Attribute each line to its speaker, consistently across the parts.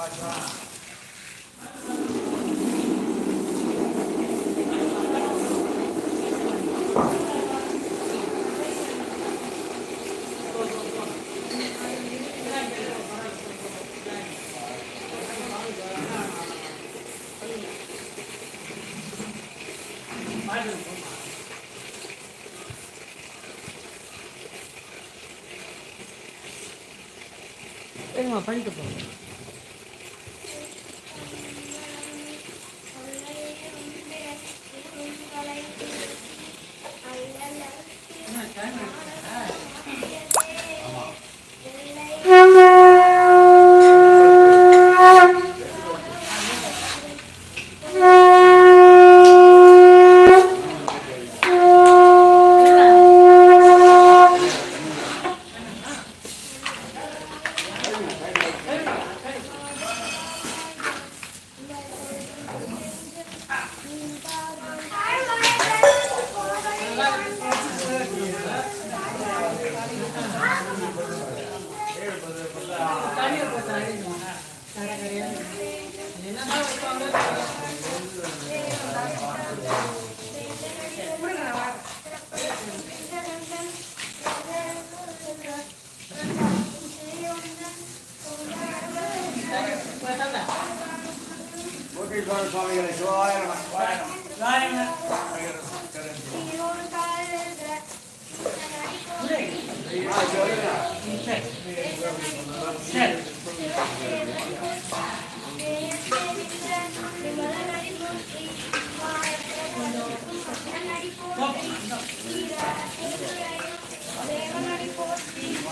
Speaker 1: Em
Speaker 2: hoàn.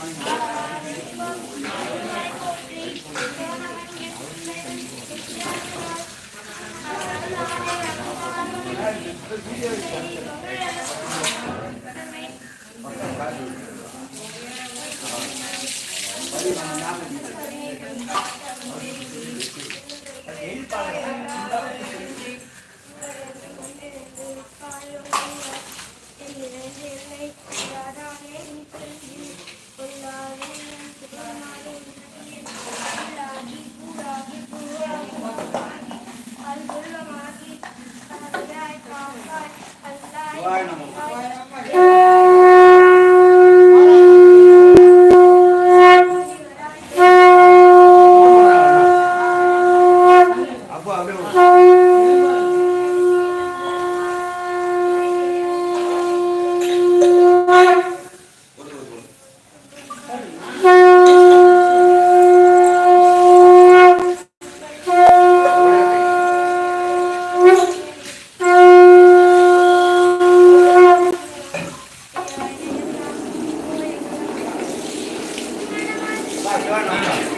Speaker 2: சுவாமிகளை சிவாய நம சிவாய நம ஆ, சொல்லுங்க. சிவாய
Speaker 3: que van a.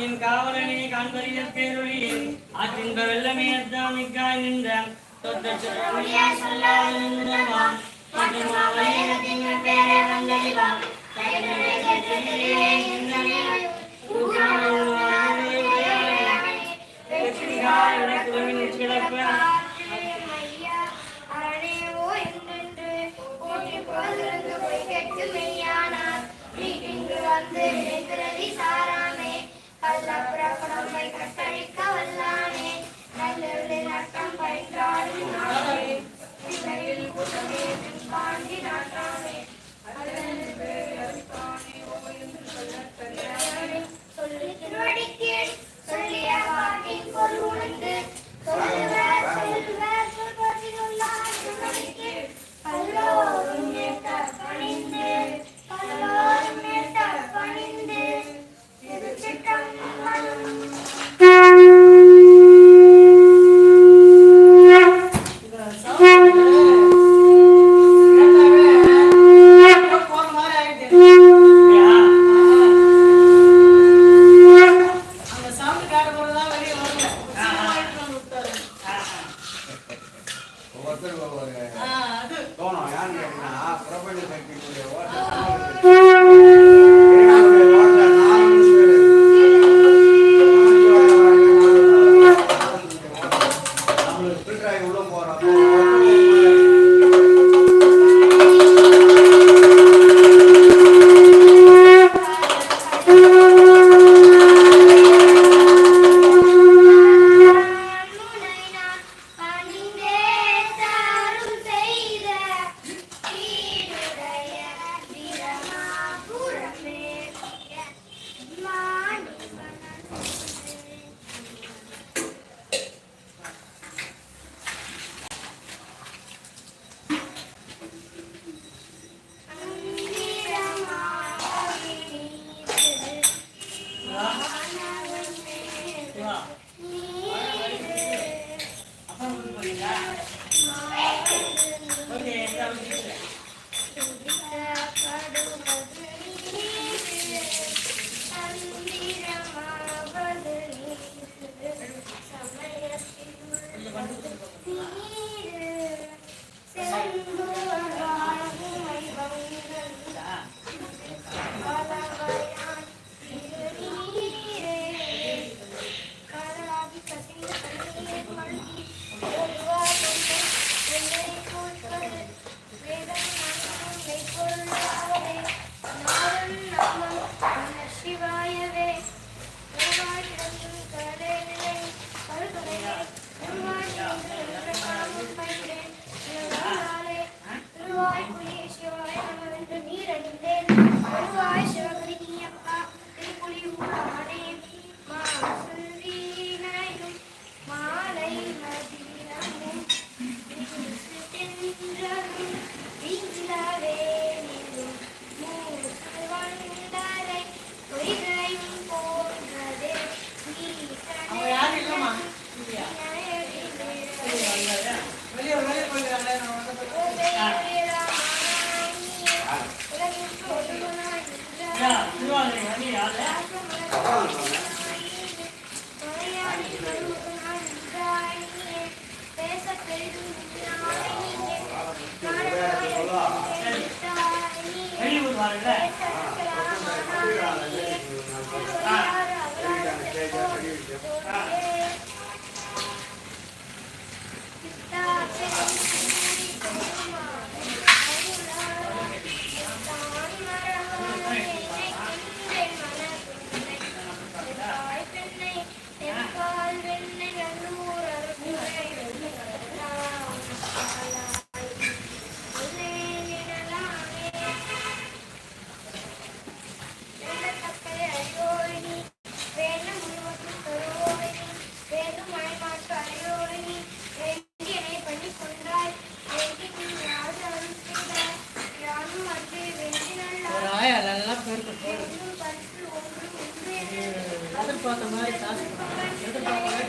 Speaker 3: என் காவலனே காண்பறிய பேரொழியே ஆற்றின் வெள்ளமே அத்தாம் இக்காய் நின்ற தொத்தொழியா சொல்லாத நின்றவாம் மற்றும் அவளிடத்தின் பேரை வந்தறிவாம் கைகளே கேட்டதிலே நின்றனே
Speaker 2: அரணேவோ
Speaker 3: என்று போற்றி
Speaker 2: பொழுது பொய் மெய்யான Thank you. எதிர்பார்த்த மாதிரி எதிர்பார்த்த மாதிரி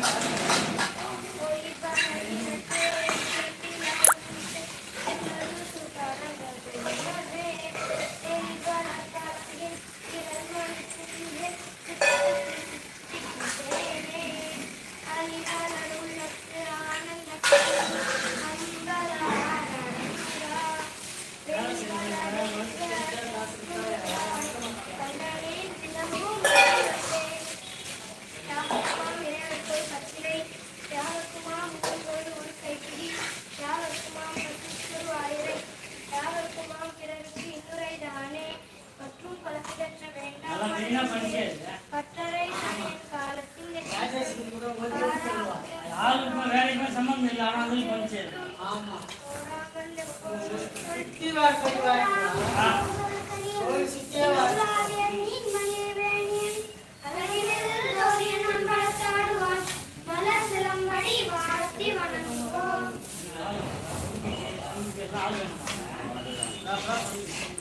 Speaker 4: மற்றும்
Speaker 2: குழப்பதற்ற வேண்டாம்
Speaker 4: பற்றரை சமயம் காலத்தில்
Speaker 2: யாருக்கும் வேலைக்குமே சம்பந்தம் இல்லை ஆனால் அதுவும் பண்ணிச்சேன்
Speaker 5: ஆமா சித்திவா கடிவா ஒரு
Speaker 1: சித்தியா Thank
Speaker 5: you.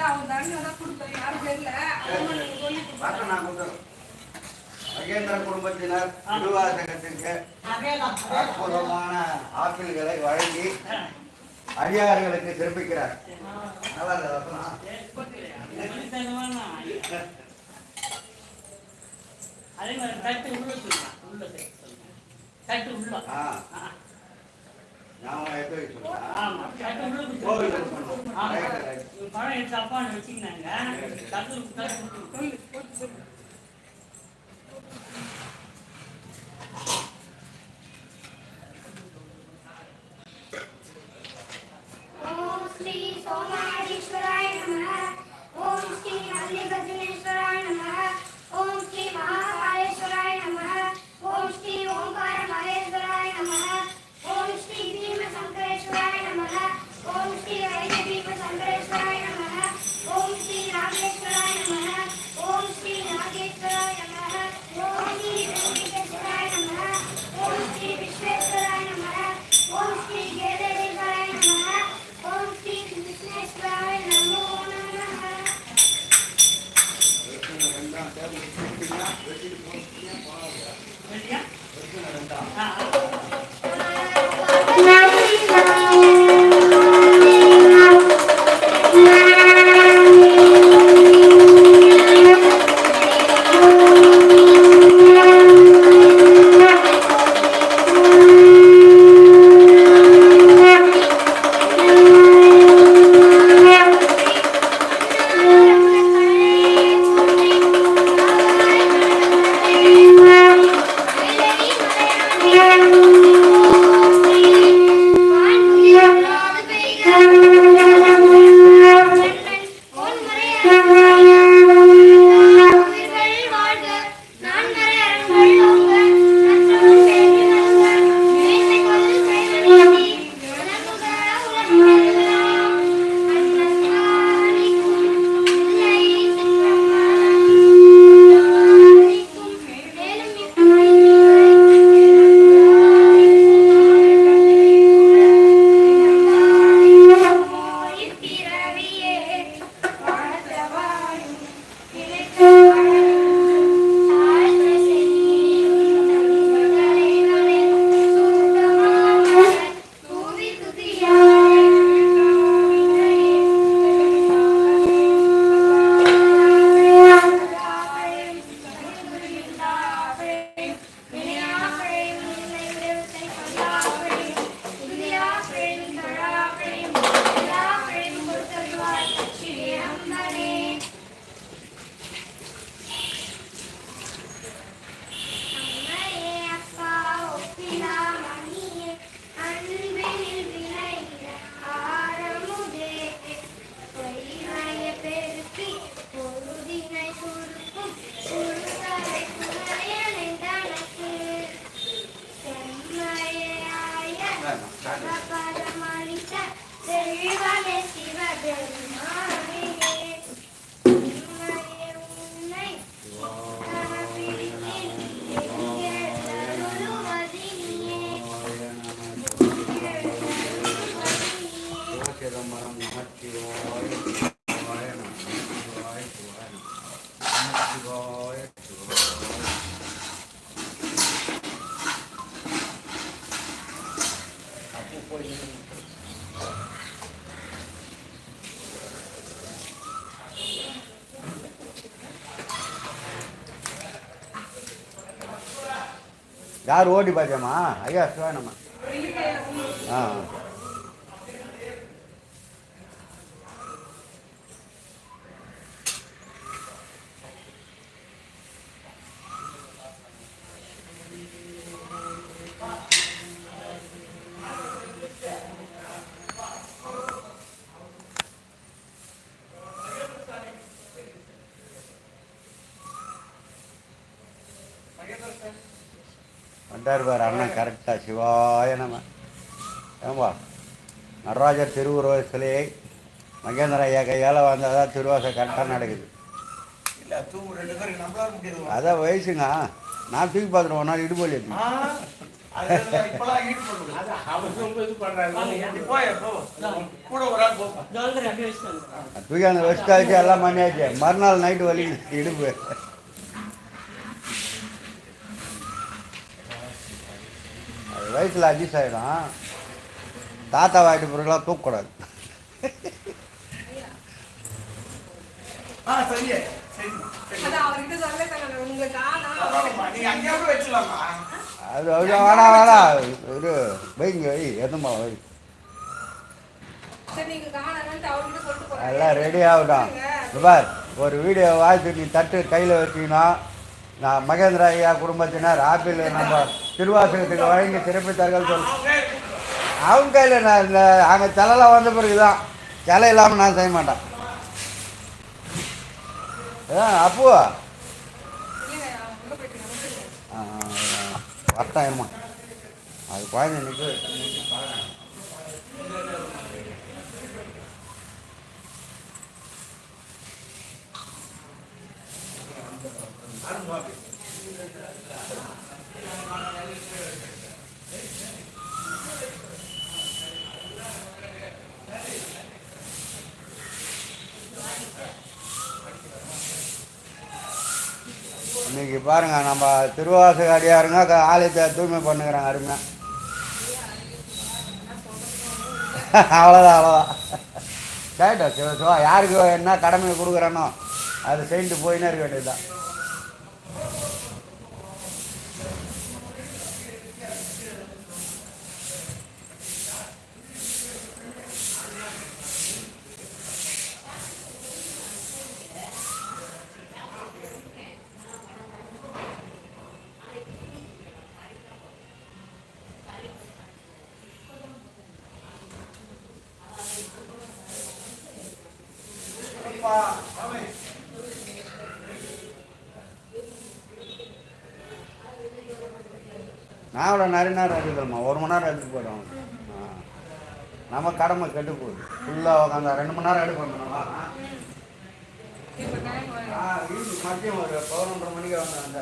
Speaker 5: அவங்க தண்ணி தான் கொடுத்தோம் யாரும்
Speaker 1: நான் கொடுத்தோம் மகேந்திர குடும்பத்தினர் திருவாசகத்திற்கு அற்புதமான ஆப்பிள்களை வழங்கி அதிகாரிகளுக்கு சிறப்பிக்கிறார். நல்லா
Speaker 2: அதே மாதிரி தட்டு உள்ள தட்டு உள்ள. பழம் எடுத்து அப்பான்னு வச்சுக்கினாங்க
Speaker 1: போயிடுது யார் ஓட்டி பார்த்தியாம்மா ஐயா சிவானம்மா ஆ. வந்தார் பாரு அண்ணன் கரெக்டாக சிவாய நம்ம ஏம்பா நடராஜர் திருவுருவ சிலையை மகேந்திர ஐயா கையால் வந்தால் தான் திருவாசம் கரெக்டாக நடக்குது அதான் வயசுங்க. நான் தூக்கி பார்த்துட்டு ஒரு நாள் இடுபொலி. தூக்கி அந்த வச்சுட்டாச்சு எல்லாம் பண்ணியாச்சு. மறுநாள் நைட்டு வலி இடுப்பு. வயசில் அட்ஜஸ்ட் ஆகிடும் தாத்தா வாயிட்டு பிறகுலாம் தூக்கக்கூடாது.
Speaker 6: ஆ சரியே. சரி. சரி
Speaker 7: அது
Speaker 1: வேணாம் வேணாம் இது வைங்க வை எதுமா வை. எல்லாம் ரெடி ஆகட்டும் இங்க பார் ஒரு வீடியோ வாழ்த்து நீ தட்டு கையில் வச்சீங்கன்னா நான் மகேந்திர ஐயா குடும்பத்தினர் ஆப்பிள் நம்ம திருவாசகத்துக்கு வழங்கி சிறப்பித்தார்கள் சொல்ல சொல் அவங்க கையில் நான் இந்த அங்கே சிலைலாம் வந்த பிறகு தான் சிலை இல்லாமல் நான் செய்ய மாட்டேன் அப்போ
Speaker 7: இல்லைங்க,
Speaker 1: பத்தாயிரமா அது குழந்தை நிற்கு இன்னைக்கு பாருங்க நம்ம திருவாசக அடியாருங்க ஆலயத்தை தூய்மை பண்ணுகிறாங்க அருமையா அவ்வளோதான் அவ்வளோதான் கேட்டோம் சிவ சிவா யாருக்கு என்ன கடமை கொடுக்குறானோ அதை செஞ்சுட்டு போயின்னே இருக்க வேண்டியதுதான். நான் அவ்வளோ நிறைய நேரம் எடுக்கலாமா ஒரு மணி நேரம் எடுத்துட்டு போயிடும் நம்ம கடமை கெட்டு போகுது. ஃபுல்லாக உட்காந்து ரெண்டு மணி நேரம் எடுக்கணும் நம்ம. ஆ, ஈவினிங் மதியம் ஒரு பதினொன்றரை மணிக்கு வந்த அந்த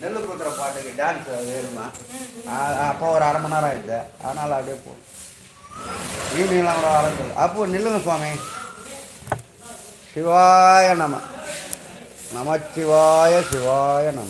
Speaker 1: நெல்லு குத்துற பாட்டுக்கு டான்ஸ் வேணுமா? அப்போ ஒரு அரை மணி நேரம் ஆயிடுது. அதனால் அப்படியே போ ஈவினிங்லாம் கூட வளர்ந்து அப்போ நில்லுங்க சுவாமி. சிவாய நம. நமச்சிவாய சிவாய நம.